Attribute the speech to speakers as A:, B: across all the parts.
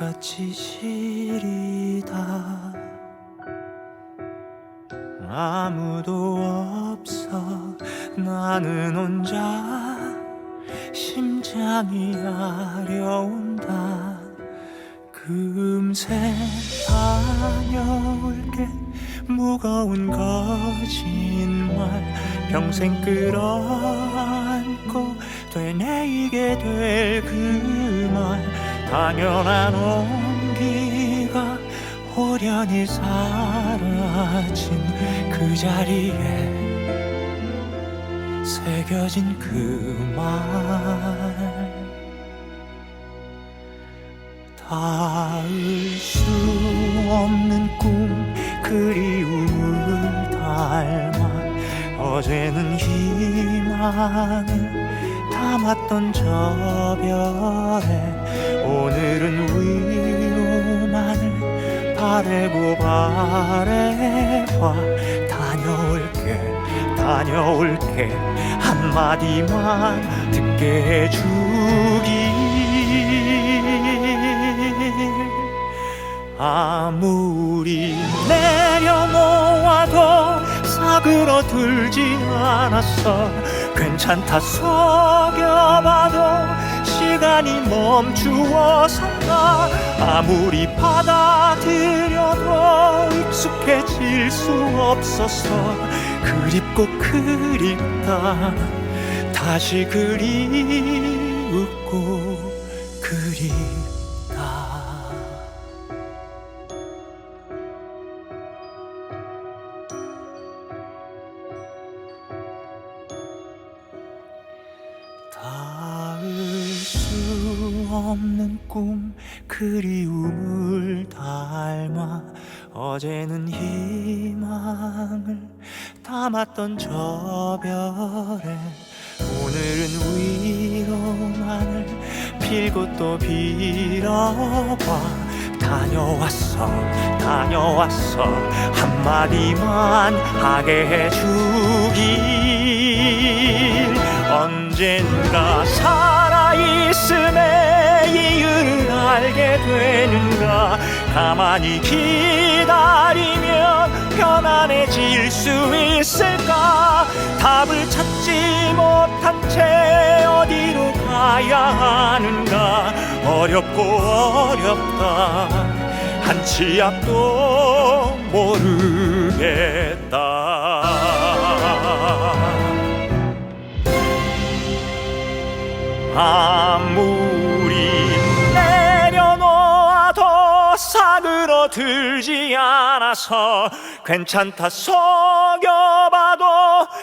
A: 살갗이 시리다. 아무도 없어. 나는 혼자 심장이 아려온다. 금세 다녀올게 무거운 거짓말 평생 끌어안고 되뇌이게 될 그 말 당연한 온기가 호련히 사라진 그 자리에 새겨진 그 말. 닿을 수 없는 꿈 그리움을 닮아 어제는 희망을 담았던 저 별에 오늘은 위로만을 바래고 바래봐 다녀올게 다녀올게. 한마디만 듣게 해주길 아무리 내려놓아도 사그러들지 않았어. 괜찮다 속여봐도 시간이 멈추어선가 아무리 받아들여도 익숙해질 수 없어서 그립고 그립다. 다시 그리웠고 그립다 그리움을 닮아 어제는 희망을 담았던 저 별에 오늘은 위로만을 빌고 또 빌어봐. 다녀왔어 다녀왔어. 한마디만 하게 해주길. 언젠가 살아있음의 이유를 알게 되는가? 가만히 기다리면 편안해질 수 있을까? 답을 찾지 못한 채 어디로 가야 하는가? 어렵고 어렵다. 한치 앞도 모르겠다. 아무 사그러 들지 않아서 괜찮다 속여봐도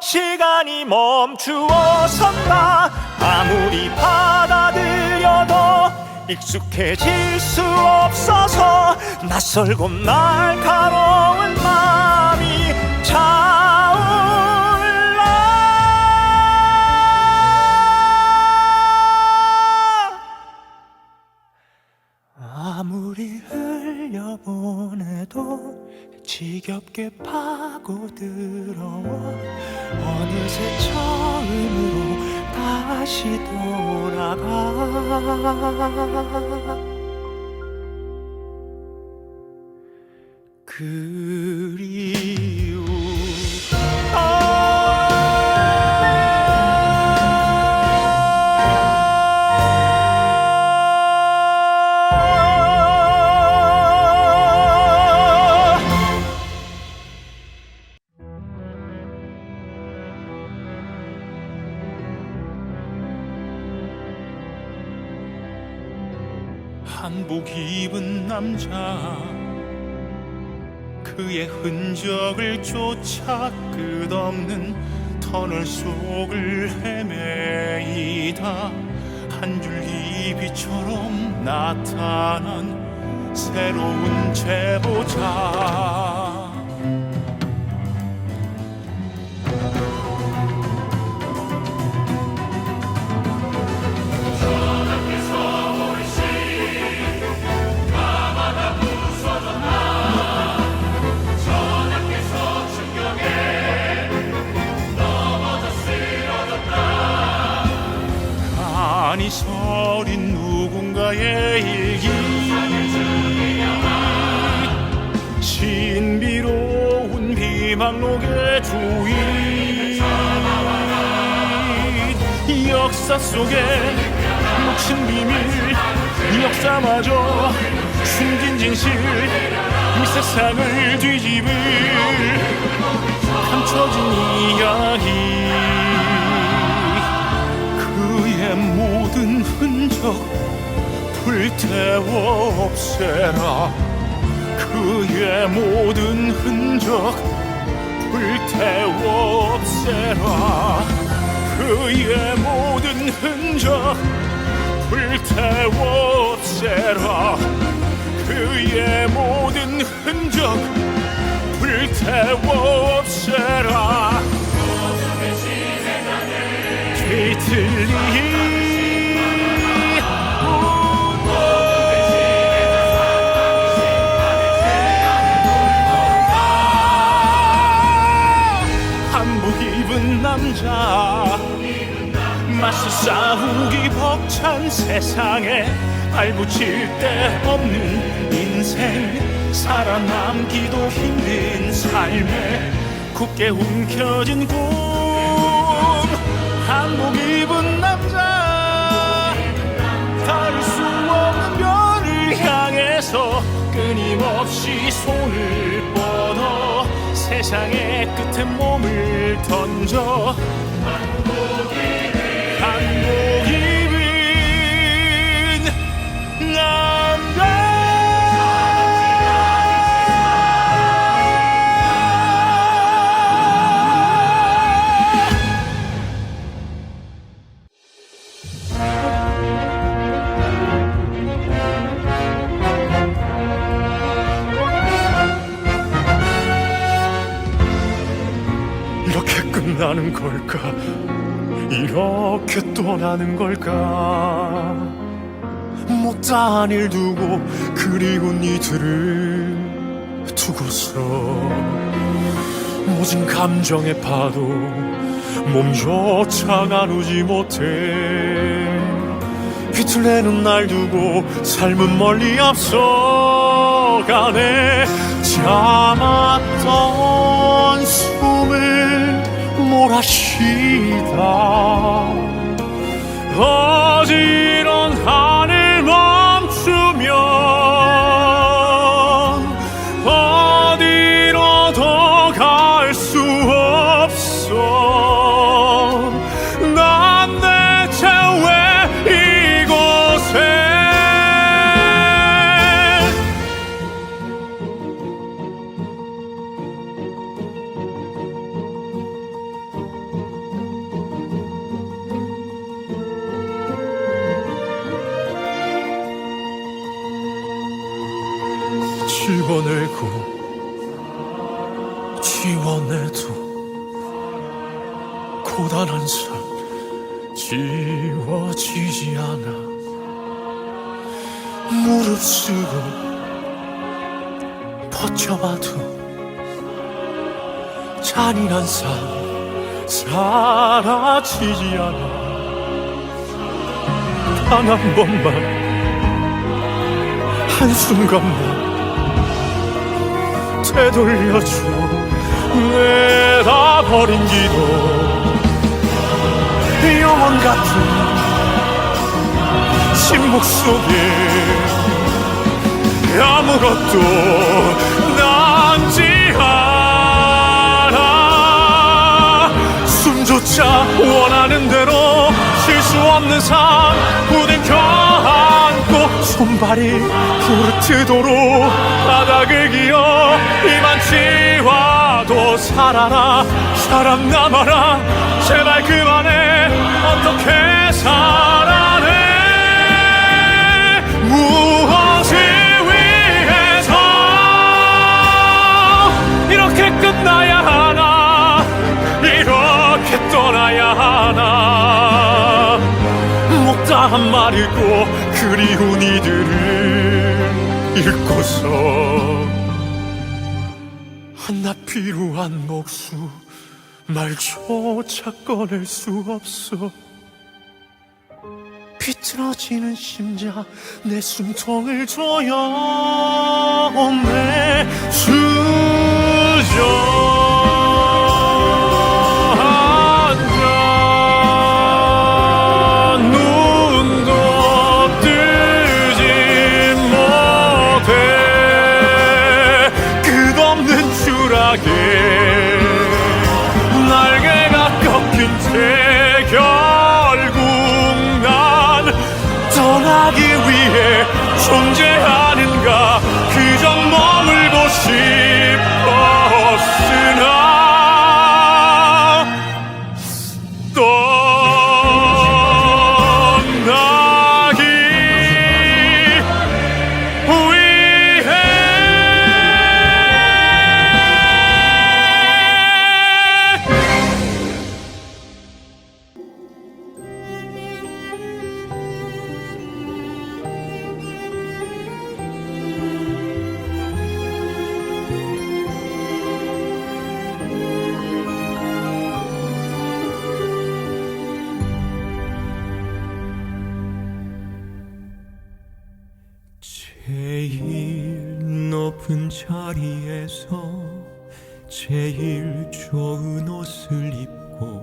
A: 시간이 멈추어 선다. 아무리 받아들여도 익숙해질 수 없어서 낯설고 날카로운 마음이 차 지겹게 파고들어와 어느새 처음으로 다시 돌아가. 그
B: 그의 흔적을 쫓아 끝없는 터널 속을 헤매이다. 한 줄기 빛처럼 나타난 새로운 제보자
A: 가만히 서린 누군가의 일기. 신비로운 비망록의 주인. 역사 속에 묻힌 비밀 역사마저 숨긴 진실 이 세상을 뒤집을 감춰진 이야기 모든 흔적 불태워 없애라. 그의 모든 흔적 불태워 없애라. 그의 모든 흔적 불태워 없애라. 그의 모든 흔적 불태워 없애라. 뒤틀리 싸우기 벅찬 세상에 발붙일 데 없는 인생. 살아남기도 힘든 삶에 굳게 움켜진 꿈. 한복 입은 남자 닿을 수 없는 별을 향해서 끊임없이 손을 뻗어 세상의 끝에 몸을 던져. 남자 이렇게 끝나는 걸까? 이렇게 떠나는 걸까? 못다한 일 두고 그리운 이들을 두고서 모진 감정의 파도 몸조차 나누지 못해 비틀대는 날 두고 삶은 멀리 앞서가네 참았던 숨을 몰아쉬다. 어지런 하 지워내도 고단한 삶 지워지지 않아. 무릅쓰고 버텨봐도 잔인한 삶 사라지지 않아. 단 한 번만 한순간만 되돌려줘 내다 버린 기도. 영원 같은 침묵 속에 아무것도 남지 않아. 숨조차 원하는 대로 쉴 수 없는 삶 부대 껴안고 손발이 부르트도록 바닥을 기어 이만 지 와도 살아라. 사람 남아라. 제발 그만해 어떻게 살아내? 무엇을 위해서? 이렇게 끝나야 하나? 이렇게 떠나야 하나? 말 읽고 그리운 이들을 읽고서. 나 필요한 목수 말조차 꺼낼 수 없어. 비틀어지는 심장 내 숨통을 조여오네
B: 주 떠
A: 제일 높은 자리에서 제일 좋은 옷을 입고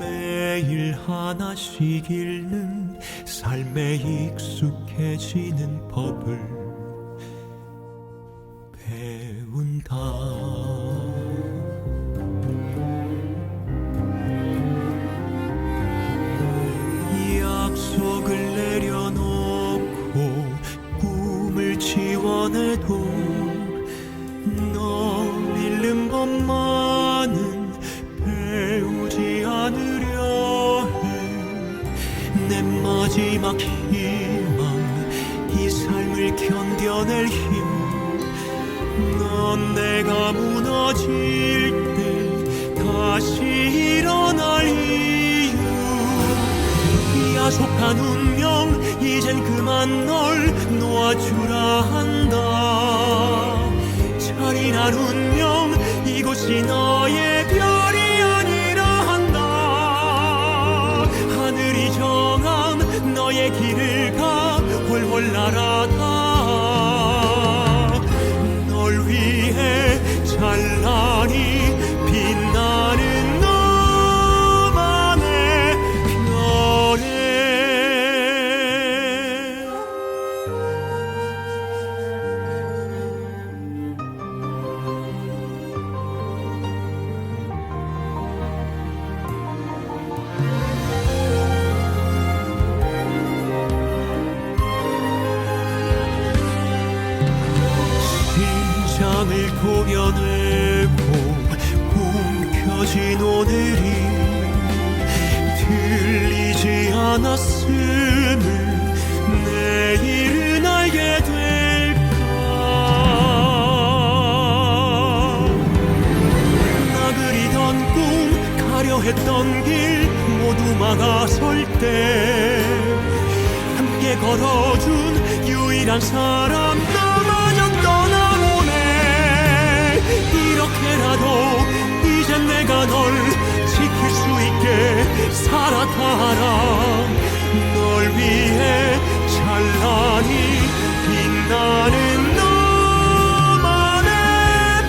A: 매일 하나씩 읽는 삶에 익숙해지는 법을 것만은 배우지 않으려 해 내 마지막 희망 이 삶을 견뎌낼 힘. 넌 내가 무너질 때 다시 일어날 이유. 야속한 운명 이젠 그만 널 놓아주라 한다. 잔인한 운명 이 곳이 너의 별이 아니라 한다. 하늘이 정한 너의 길을 가 훨훨 날아 심장을 고려내고 움켜진 오늘이 들리지 않았음을 내일은 알게 될까? 나 그리던 꿈 가려 했던 길 모두 막아설 때 함께 걸어준 유일한 사람 너 살아가라 널 위해 찬란히 빛나는 너만의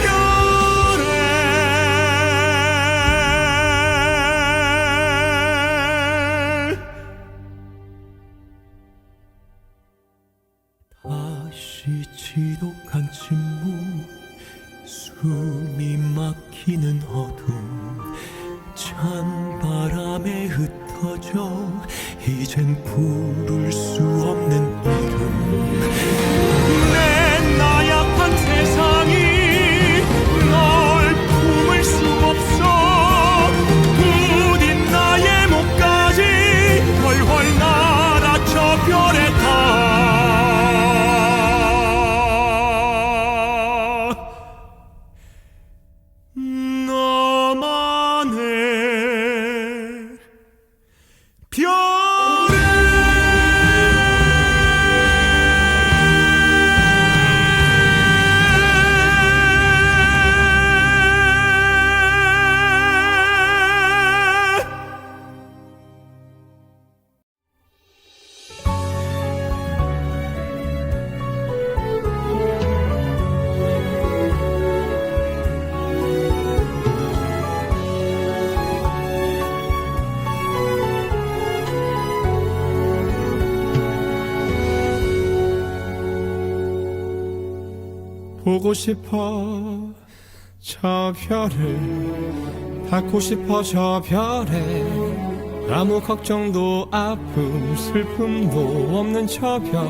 A: 별에. 다시 지독한 침묵 숨이 막히는 어둠 찬 바람에 흩 어져 이젠 부를 수 없는
B: 보고 싶어. 저 별을 닿고 싶어. 저 별에 아무 걱정도 아픔 슬픔도 없는 저 별.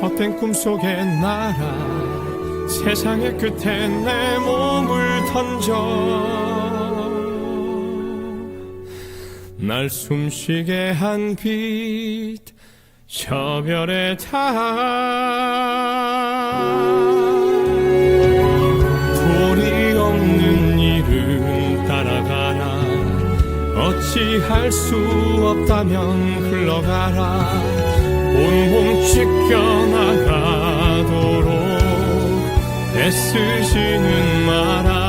B: 헛된 꿈속에 날아 세상의 끝에 내 몸을 던져. 날 숨쉬게 한 빛 저 별에 닿 어찌할 수 없다면 흘러가라. 온몸 찢겨나가도록 애쓰지는 마라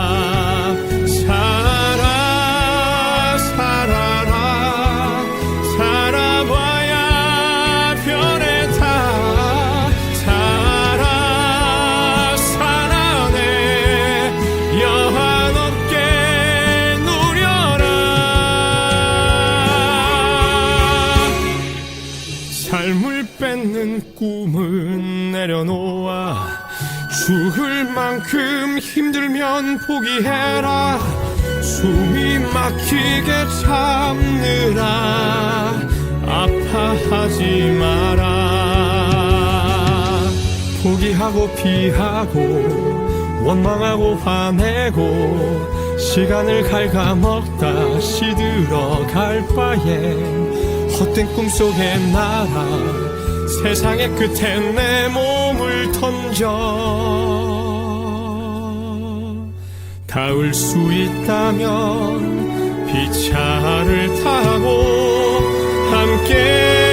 B: 뺏는 꿈은 내려놓아 죽을 만큼 힘들면 포기해라. 숨이 막히게 참느라 아파하지 마라. 포기하고 피하고 원망하고 화내고 시간을 갉아먹다 시들어갈 바에 헛된 꿈속에 날아 세상의 끝에 내 몸을 던져. 닿을 수 있다면 비차를 타고 함께